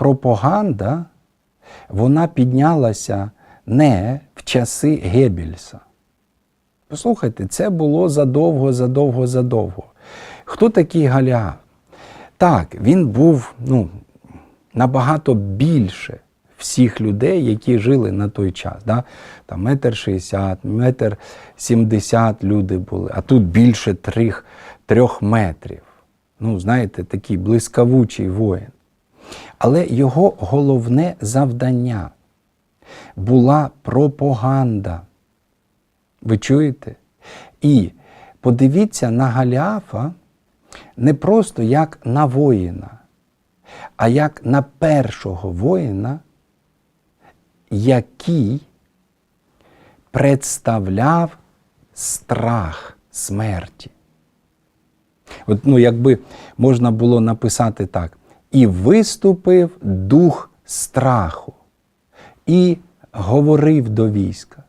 пропаганда, вона піднялася не в часи Геббельса. Послухайте, це було задовго, задовго, задовго. Хто такий Галіаф? Так, він був ну, набагато більше всіх людей, які жили на той час. Да? Там метр шістдесят, метр сімдесят люди були, а тут більше трьох, трьох метрів. Ну, знаєте, такий блискавучий воїн. Але його головне завдання була пропаганда. Ви чуєте? І подивіться на Галіафа не просто як на воїна, а як на першого воїна, який представляв страх смерті. От, ну, якби можна було написати так: і виступив дух страху, і говорив до війська.